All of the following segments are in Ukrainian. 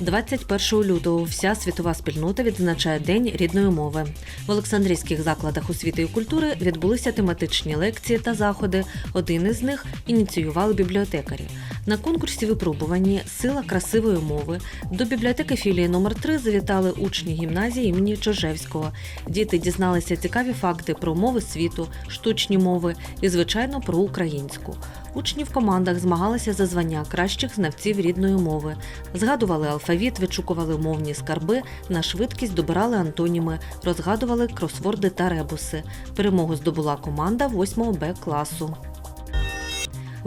21 лютого вся світова спільнота відзначає День рідної мови. В Олександрійських закладах освіти і культури відбулися тематичні лекції та заходи. Один із них ініціювали бібліотекарі. На конкурсі випробувані Сила красивої мови до бібліотеки філії номер 3 завітали учні гімназії імені Чижевського. Діти дізналися цікаві факти про мови світу, штучні мови і, звичайно, про українську. Учні в командах змагалися за звання кращих знавців рідної мови. Згадували алфавіт, вичукували мовні скарби, на швидкість добирали антоніми, розгадували кросворди та ребуси. Перемогу здобула команда 8 Б класу.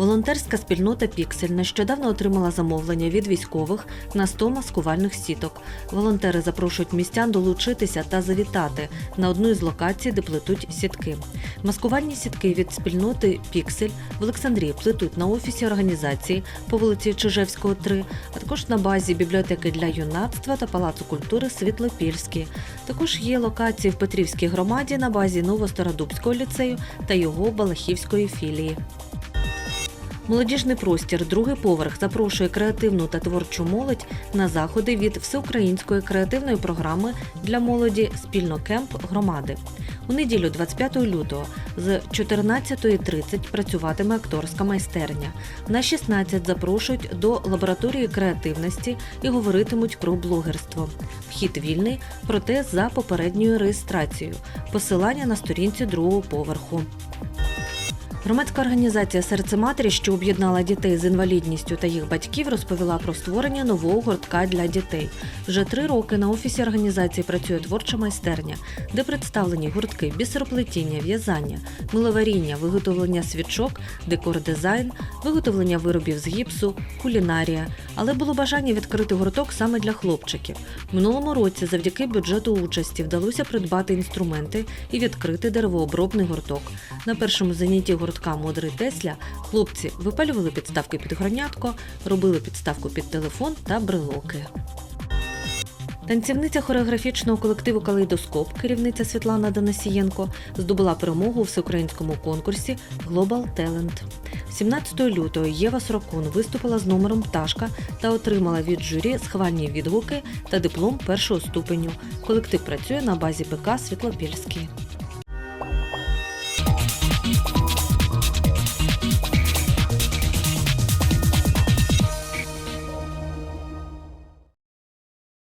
Волонтерська спільнота Піксель нещодавно отримала замовлення від військових на 100 маскувальних сіток. Волонтери запрошують містян долучитися та завітати на одну із локацій, де плетуть сітки. Маскувальні сітки від спільноти Піксель в Олександрії плетуть на офісі організації по вулиці Чижевського, 3, а також на базі бібліотеки для юнацтва та палацу культури Світлопільський. Також є локації в Петрівській громаді на базі Новостародубського ліцею та його Балахівської філії. Молодіжний простір, другий поверх запрошує креативну та творчу молодь на заходи від всеукраїнської креативної програми для молоді Спільно кемп громади. У неділю, 25 лютого, з 14.30 працюватиме акторська майстерня. На 16 запрошують до лабораторії креативності і говоритимуть про блогерство. Вхід вільний, проте за попередньою реєстрацією. Посилання на сторінці другого поверху. Громадська організація Серце матері, що об'єднала дітей з інвалідністю та їх батьків, розповіла про створення нового гуртка для дітей. Вже три роки на офісі організації працює творча майстерня, де представлені гуртки бісероплетіння, в'язання, миловаріння, виготовлення свічок, декор-дизайн, виготовлення виробів з гіпсу, кулінарія. Але було бажання відкрити гурток саме для хлопчиків. Минулому році, завдяки бюджету участі, вдалося придбати інструменти і відкрити деревообробний гурток. На першому занятті гуртка Мудрий Тесля хлопці випалювали підставки під гронятко, робили підставку під телефон та брелоки. Танцівниця хореографічного колективу Калейдоскоп, керівниця Світлана Данасієнко, здобула перемогу у всеукраїнському конкурсі Global Talent. 17 лютого Єва Сорокун виступила з номером Пташка та отримала від журі схвальні відгуки та диплом першого ступеню. Колектив працює на базі ПК Світлопільський.